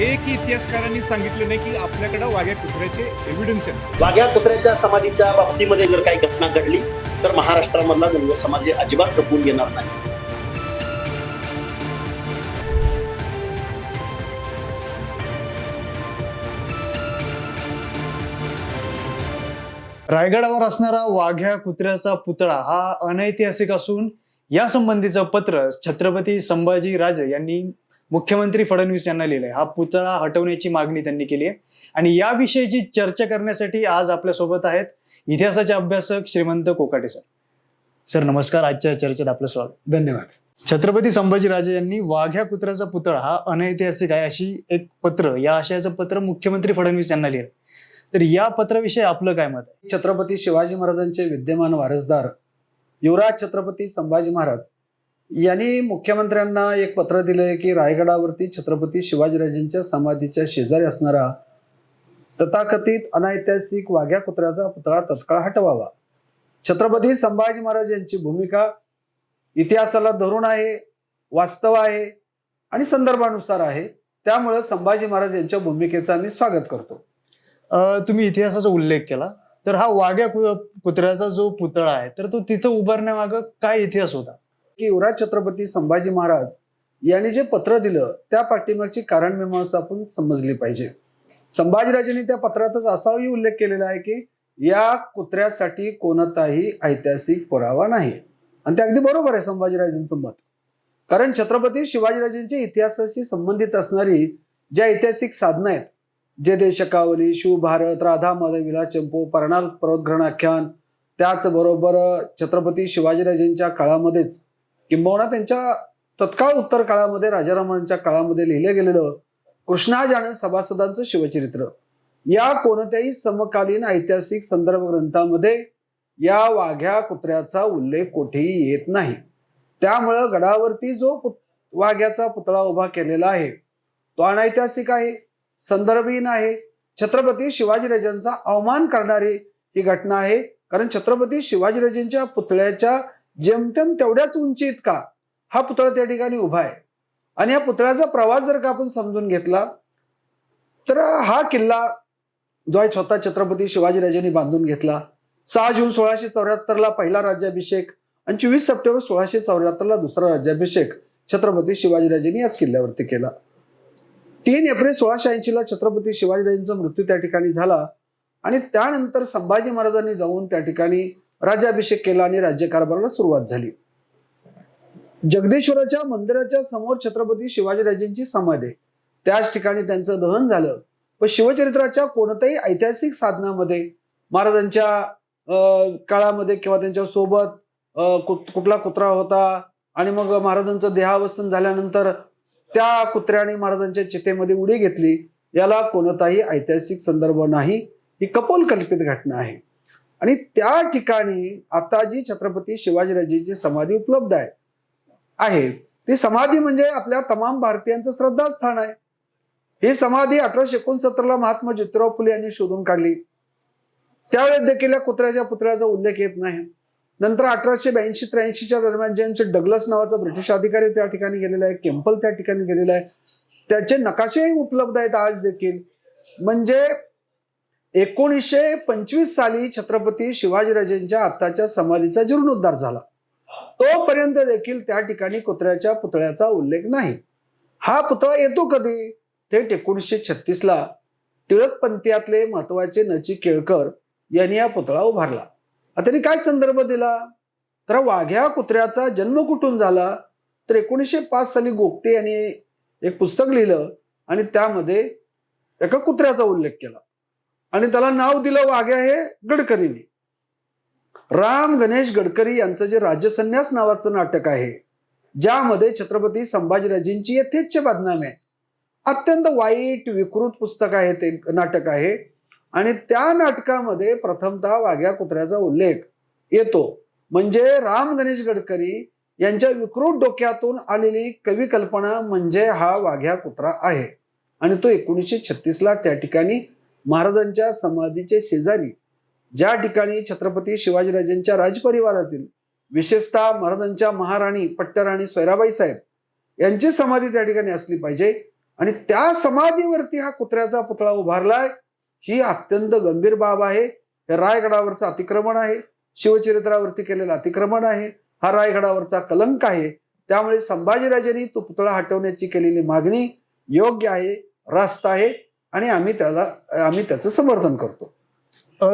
एकही इतिहासकारांनी सांगितलं नाही की आपल्याकडे वाघ्या कुत्र्याचे एव्हिडन्स आहेत वाघ्या कुत्र्याच्या समाधीच्या बाबतीमध्ये जर काही घटना घडली तर महाराष्ट्रामधला धनगर समाज हे अजिबात खपवून घेणार नाही. रायगडावर असणारा वाघ्या कुत्र्याचा पुतळा हा अनैतिहासिक असून या संबंधीचं पत्र छत्रपती संभाजी राजे यांनी मुख्यमंत्री फडणवीस यांना लिहिलंय. हा पुतळा हटवण्याची मागणी त्यांनी केली आहे. आणि या विषयीची चर्चा करण्यासाठी आज आपल्यासोबत आहेत इतिहासाचे अभ्यासक श्रीमंत कोकाटे सर. सर नमस्कार. आजच्या चर्चेत आपलं स्वागत. धन्यवाद. छत्रपती संभाजीराजे यांनी वाघ्या कुत्र्याचा पुतळा हा अनैतिहासिक आहे अशी एक पत्र या आशयाचं पत्र मुख्यमंत्री फडणवीस यांना लिहिलं तर या पत्राविषयी आपलं काय मत आहे? छत्रपती शिवाजी महाराजांचे विद्यमान वारसदार युवराज छत्रपती संभाजी महाराज यांनी मुख्यमंत्र्यांना एक पत्र दिलंय की रायगडावरती छत्रपती शिवाजीराजेंच्या समाधीच्या शेजारी असणारा तथाकथित अनैतिहासिक वाघ्या कुत्र्याचा पुतळा तत्काळ हटवावा. छत्रपती संभाजी महाराज यांची भूमिका इतिहासाला धरून आहे वास्तव आहे आणि संदर्भानुसार आहे. त्यामुळे संभाजी महाराज यांच्या भूमिकेचं आम्ही स्वागत करतो. तुम्ही इतिहासाचा उल्लेख केला. तर हा वाघ्या कु- कुत्र्याचा जो पुतळा आहे तर तो तिथं उभारण्यामागं काय इतिहास होता? की युवराज छत्रपती संभाजी महाराज यांनी जे पत्र दिलं त्या पाठीमागची कारण मीमांसा आपण समजली पाहिजे. संभाजीराजांनी त्या पत्रातच असाही उल्लेख केलेला आहे की या कुत्र्यासाठी कोणताही ऐतिहासिक पुरावा नाही. आणि ते अगदी बरोबर आहे संभाजीराजांचं मत. कारण छत्रपती शिवाजीराजांच्या इतिहासाशी संबंधित असणारी ज्या ऐतिहासिक साधनं आहेत जे देशकावली शिवभारत राधा माधवीला चंपू पर्णाल पर्वतग्रहण आख्यान त्याचबरोबर छत्रपती शिवाजीराजेंच्या काळामध्येच किंबहुना त्यांच्या तत्काळ उत्तर काळामध्ये राजारामांच्या काळामध्ये लिहिलं गेलेलं कृष्णाजान सभासदांचं शिवचरित्र. या कोणत्याही समकालीन ऐतिहासिक संदर्भ ग्रंथामध्ये या वाघ्या कुत्र्याचा उल्लेख कोठेही येत नाही. त्यामुळं गडावरती जो पुत वाघ्याचा पुतळा उभा केलेला आहे तो अनैतिहासिक आहे संदर्भहीन आहे. छत्रपती शिवाजीराजांचा अवमान करणारी ही घटना आहे कारण छत्रपती शिवाजीराजांच्या पुतळ्याच्या जेमतेम तेवढ्याच उंची इतका हा पुतळा त्या ठिकाणी उभा आहे. आणि या पुतळ्याचा प्रवास जर का आपण समजून घेतला तर हा किल्ला जो आहे स्वतः छत्रपती शिवाजीराजांनी बांधून घेतला. सहा जून सोळाशे चौऱ्याहत्तरला पहिला राज्याभिषेक आणि चोवीस सप्टेंबर सोळाशे चौऱ्याहत्तरला दुसरा राज्याभिषेक छत्रपती शिवाजीराजेंनी याच किल्ल्यावरती केला. तीन एप्रिल सोळाशे ऐंशीला छत्रपती शिवाजीराजांचा मृत्यू त्या ठिकाणी झाला. आणि त्यानंतर संभाजी महाराजांनी जाऊन त्या ठिकाणी राज्याभिषेक केला आणि राज्यकारभाराला सुरुवात झाली. जगदीश्वराच्या मंदिराच्या समोर छत्रपती शिवाजीराजेंची समाधी. आहे. त्याच ठिकाणी त्यांचं दहन झालं. पण शिवचरित्राच्या कोणत्याही ऐतिहासिक साधनामध्ये महाराजांच्या अं, काळामध्ये किंवा त्यांच्यासोबत कुत- कुठला कुत्रा होता आणि मग महाराजांचं देहावसन झाल्यानंतर त्या कुत्र्याने महाराजांच्या चितेमध्ये उडी घेतली याला कोणताही ऐतिहासिक संदर्भ नाही. ही कपोल कल्पित घटना आहे. आणि त्या ठिकाणी आता जी छत्रपती शिवाजीराजेची समाधी उपलब्ध आहे. आहे. ती समाधी म्हणजे आपल्या तमाम भारतीयांचं श्रद्धास्थान आहे. ही समाधी अठराशे एकोणसत्तरला महात्मा ज्योतिराव फुले यांनी शोधून काढली. त्यावेळेस देखील या कुत्र्याच्या पुतळ्याचा उल्लेख येत नाही. नंतर अठराशे ब्याऐंशी त्र्याऐंशीच्या दरम्यान ज्यांचे डगलस नावाचा ब्रिटिश अधिकारी त्या ठिकाणी गेलेला आहे. केम्पल त्या ठिकाणी गेलेला आहे. त्याचे नकाशेही उपलब्ध आहेत आज देखील. म्हणजे एकोणीसशे पंचवीस साली छत्रपती शिवाजीराजेंच्या आत्ताच्या समाधीचा जीर्णोद्धार झाला. तोपर्यंत देखील त्या ठिकाणी कुत्र्याच्या पुतळ्याचा उल्लेख नाही. हा पुतळा येतो कधी? थेट एकोणीसशे छत्तीसला. टिळक पंथीयातले महत्त्वाचे नची केळकर यांनी हा पुतळा उभारला. त्यांनी काय संदर्भ दिला? तर वाघ्या कुत्र्याचा जन्म कुठून झाला? तर एकोणीसशे पाच साली गोगटे यांनी एक पुस्तक लिहिलं आणि त्यामध्ये एका कुत्र्याचा उल्लेख केला. आणि त्याला नाव दिलं वाघ्या हे गडकरीने. राम गणेश गडकरी यांचं जे राजसन्यास नावाचं नाटक आहे ज्यामध्ये छत्रपती संभाजीराजेंची यथेच्छ बदनाम आहे. अत्यंत वाईट विकृत पुस्तक आहे ते नाटक आहे. आणि त्या नाटकामध्ये प्रथमतः वाघ्या कुत्र्याचा उल्लेख येतो. म्हणजे राम गणेश गडकरी यांच्या विकृत डोक्यातून आलेली कवी कल्पना म्हणजे हा वाघ्या कुत्रा आहे. आणि तो एकोणीसशे छत्तीसला त्या ठिकाणी महाराजांच्या समाधीचे शेजारी ज्या ठिकाणी छत्रपती शिवाजीराजांच्या राजपरिवारातील विशेषतः महाराजांच्या महाराणी पट्टराणी सोयराबाई साहेब यांची समाधी त्या ठिकाणी असली पाहिजे. आणि त्या समाधीवरती हा कुत्र्याचा पुतळा उभारलाय ही अत्यंत गंभीर बाब आहे. हे रायगडावरचं अतिक्रमण आहे. शिवचरित्रावरती केलेलं अतिक्रमण आहे. हा रायगडावरचा कलंक आहे. त्यामुळे संभाजीराजांनी तो पुतळा हटवण्याची केलेली मागणी योग्य आहे रास्त आहे. आणि आम्ही त्याला आम्ही त्याचं समर्थन करतो.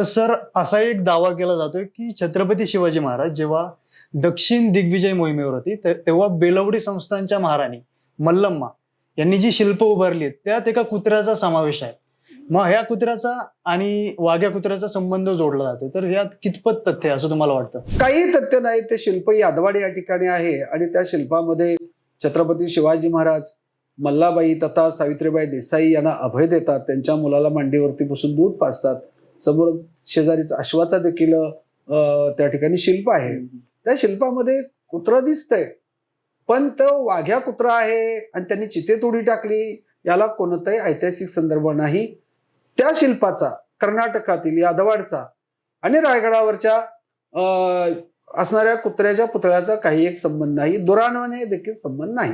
सर असा एक दावा केला जातोय की छत्रपती शिवाजी महाराज जेव्हा दक्षिण दिग्विजय मोहिमेवर होती ते- तेव्हा बेलवडी संस्थांच्या महाराणी मल्लम्मा यांनी जी शिल्प उभारली आहेत त्यात एका कुत्र्याचा समावेश आहे. मग ह्या कुत्र्याचा आणि वाघ्या कुत्र्याचा संबंध जोडला जातो तर यात कितपत तथ्य आहे असं तुम्हाला वाटतं? काही तथ्य नाही. ते शिल्प यादवाडी या ठिकाणी आहे आणि त्या शिल्पामध्ये छत्रपती शिवाजी महाराज मल्लाबाई तथा सावित्रीबाई देसाई यांना अभय देतात. त्यांच्या मुलाला मांडीवरती बसून दूध पाजतात. समोर शेजारीच अश्वाचा देखील त्या ठिकाणी शिल्प आहे. त्या शिल्पामध्ये कुत्रा दिसतंय. पण तो वाघ्या कुत्रा आहे आणि त्यांनी चितेत उडी टाकली. याला कोणताही ऐतिहासिक संदर्भ नाही. त्या शिल्पाचा कर्नाटकातील यादवाडचा आणि रायगडावरच्या असणाऱ्या कुत्र्याच्या पुतळ्याचा काही एक संबंध नाही. दुरान्वने देखील संबंध नाही.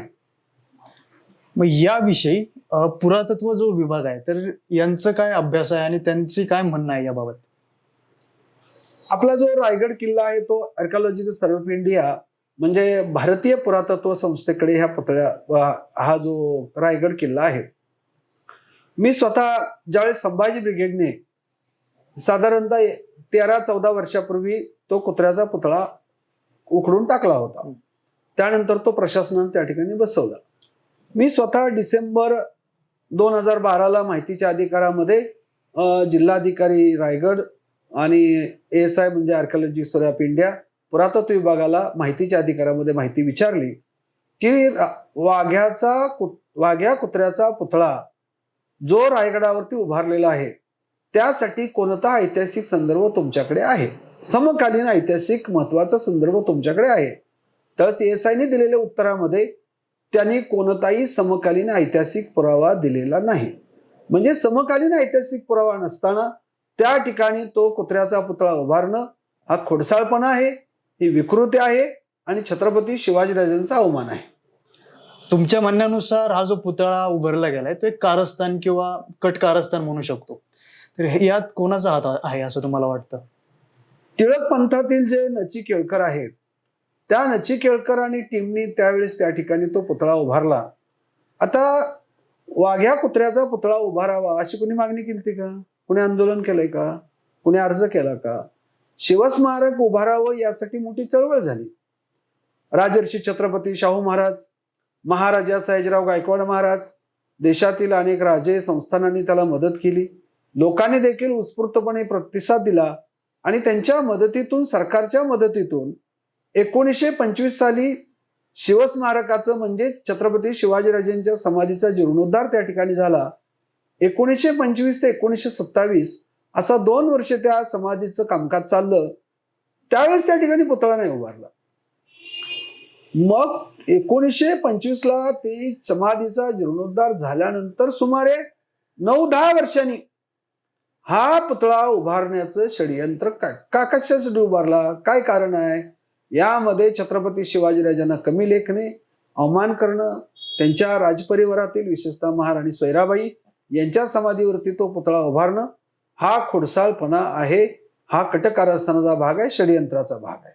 मग याविषयी पुरातत्व जो विभाग आहे तर यांचं काय अभ्यास आहे आणि त्यांची काय म्हणणं आहे याबाबत? आपला जो रायगड किल्ला आहे तो आर्कॉलॉजिकल सर्वे ऑफ इंडिया म्हणजे भारतीय पुरातत्व संस्थेकडे ह्या पुतळ्या हा जो रायगड किल्ला आहे. मी स्वतः ज्यावेळेस संभाजी ब्रिगेडने साधारणतः तेरा चौदा वर्षापूर्वी तो कुत्र्याचा पुतळा उखडून टाकला होता. त्यानंतर तो प्रशासनाने त्या ठिकाणी बसवला. मी स्वतः डिसेंबर दोन हजार बाराला माहितीच्या अधिकारामध्ये जिल्हाधिकारी रायगड आणि एस आय म्हणजे आर्किओलॉजी सर्वे ऑफ इंडिया पुरातत्व विभागाला माहितीच्या अधिकारामध्ये माहिती विचारली की वाघ्याचा कुत वाघ्या कुत्र्याचा पुतळा जो रायगडावरती उभारलेला आहे त्यासाठी कोणता ऐतिहासिक संदर्भ तुमच्याकडे आहे? समकालीन ऐतिहासिक महत्त्वाचा संदर्भ तुमच्याकडे आहे. तर एस आयने दिलेल्या उत्तरामध्ये त्यांनी कोणताही समकालीन ऐतिहासिक पुरावा दिलेला नाही. म्हणजे समकालीन ऐतिहासिक पुरावा नसताना त्या ठिकाणी तो कुत्र्याचा पुतळा उभारणं हा खोडसाळपणा आहे ही विकृती आहे आणि छत्रपती शिवाजीराजांचा अवमान आहे. तुमच्या म्हणण्यानुसार हा जो पुतळा उभारला गेलाय तो एक कारस्थान किंवा कट कारस्थान म्हणू शकतो. तर हे- यात कोणाचा हात आहे असं तुम्हाला वाटतं? टिळक पंथातील जे नची केळकर आहेत त्या नचिकेळकर आणि टीमनी त्यावेळेस त्या ठिकाणी तो पुतळा उभारला. आता वाघ्या कुत्र्याचा पुतळा उभारावा अशी कुणी मागणी केली का? कुणी आंदोलन केलंय का? कुणी अर्ज केला का? शिवस्मारक उभारावं यासाठी मोठी चळवळ झाली. राजर्षी छत्रपती शाहू महाराज महाराजा सयाजीराव गायकवाड महाराज देशातील अनेक राजे संस्थानांनी त्याला मदत केली. लोकांनी देखील उत्स्फूर्तपणे प्रतिसाद दिला आणि त्यांच्या मदतीतून सरकारच्या मदतीतून एकोणीसशे पंचवीस साली शिवस्मारकाचं म्हणजे छत्रपती शिवाजीराजेंच्या समाधीचा जीर्णोद्धार त्या ठिकाणी झाला. एकोणीसशे पंचवीस ते एकोणीसशे सत्तावीस असा दोन वर्ष त्या समाधीचं कामकाज चाललं. त्यावेळेस त्या ठिकाणी पुतळा नाही उभारला. मग एकोणीसशे पंचवीसला ते समाधीचा जीर्णोद्धार झाल्यानंतर सुमारे नऊ दहा वर्षांनी हा पुतळा उभारण्याचं षडयंत्र काय का कशासाठी उभारला? काय कारण आहे? यामध्ये छत्रपती शिवाजीराजांना कमी लेखणे अवमान करणं त्यांच्या राजपरिवारातील विशेषतः महाराणी सोयराबाई यांच्या समाधीवरती तो पुतळा उभारणं हा खोडसाळपणा आहे हा कटकारस्थानाचा भाग आहे षडयंत्राचा भाग आहे.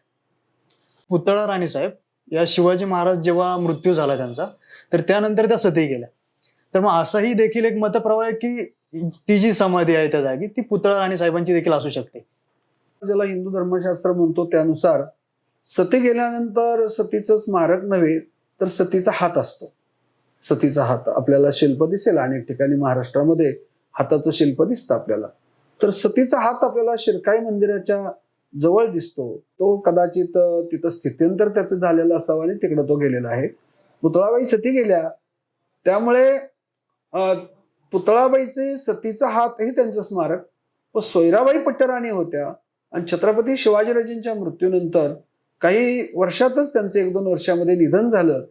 पुतळा राणी साहेब या शिवाजी महाराज जेव्हा मृत्यू झाला त्यांचा तर त्यानंतर त्या सती गेल्या. तर मग असाही देखील एक मतप्रवाह आहे की ती जी समाधी आहे त्या जागी ती पुतळा राणी साहेबांची देखील असू शकते. ज्याला हिंदू धर्मशास्त्र म्हणतो त्यानुसार सती गेल्यानंतर सतीचं स्मारक नव्हे तर सतीचा हात असतो. सतीचा हात आपल्याला शिल्प दिसेल अनेक ठिकाणी महाराष्ट्रामध्ये हाताचं शिल्प दिसतं आपल्याला. तर सतीचा हात आपल्याला शिरकाई मंदिराच्या जवळ दिसतो. तो कदाचित तिथं स्थित्यंतर त्याचं झालेलं असावं आणि तिकडं तो गेलेला आहे. पुतळाबाई सती गेल्या. त्यामुळे पुतळाबाईचे सतीचा हात हे त्यांचं स्मारक. व सोयराबाई पट्टराणी होत्या. आणि छत्रपती शिवाजीराजेंच्या मृत्यूनंतर काही वर्षातच त्यांचं एक दोन वर्षामध्ये निधन झालं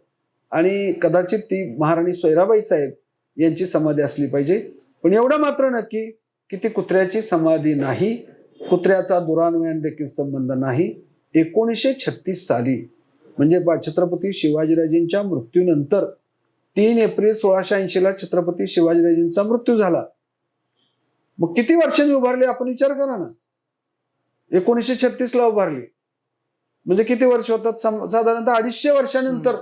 आणि कदाचित ती महाराणी सोयराबाई साहेब यांची समाधी असली पाहिजे. पण एवढं मात्र नक्की की ती कुत्र्याची समाधी नाही कुत्र्याचा दुरान्वयन देखील संबंध नाही. एकोणीसशे छत्तीस साली म्हणजे छत्रपती शिवाजीराजेंच्या मृत्यूनंतर तीन एप्रिल सोळाशे ऐंशीला छत्रपती शिवाजीराजेंचा मृत्यू झाला. मग किती वर्षांनी उभारली? आपण विचार करा ना. एकोणीसशे छत्तीसला उभारली. म्हणजे किती वर्ष होतात? सम- साधारणतः अडीचशे वर्षानंतर.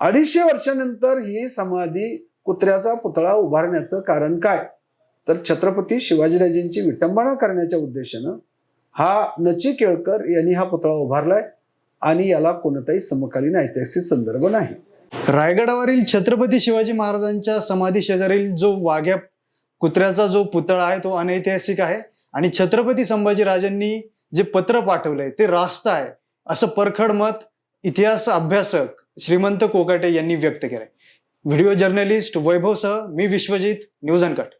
अडीचशे वर्षानंतर ही समाधी कुत्र्याचा पुतळा उभारण्याचं कारण काय? तर छत्रपती शिवाजीराजेंची विटंबना करण्याच्या उद्देशानं हा नची केळकर यांनी हा पुतळा उभारलाय आणि याला कोणताही समकालीन ऐतिहासिक संदर्भ नाही. रायगडावरील छत्रपती शिवाजी महाराजांच्या समाधी शेजारील जो वाघ्या कुत्र्याचा जो पुतळा आहे तो अनैतिहासिक आहे. आणि छत्रपती संभाजीराजांनी जे पत्र पाठवलंय ते रास्त आहे. असं परखड मत इतिहास अभ्यासक श्रीमंत कोकाटे यांनी व्यक्त केलंय. व्हिडिओ जर्नलिस्ट वैभवसह मी विश्वजित न्यूज अनकट.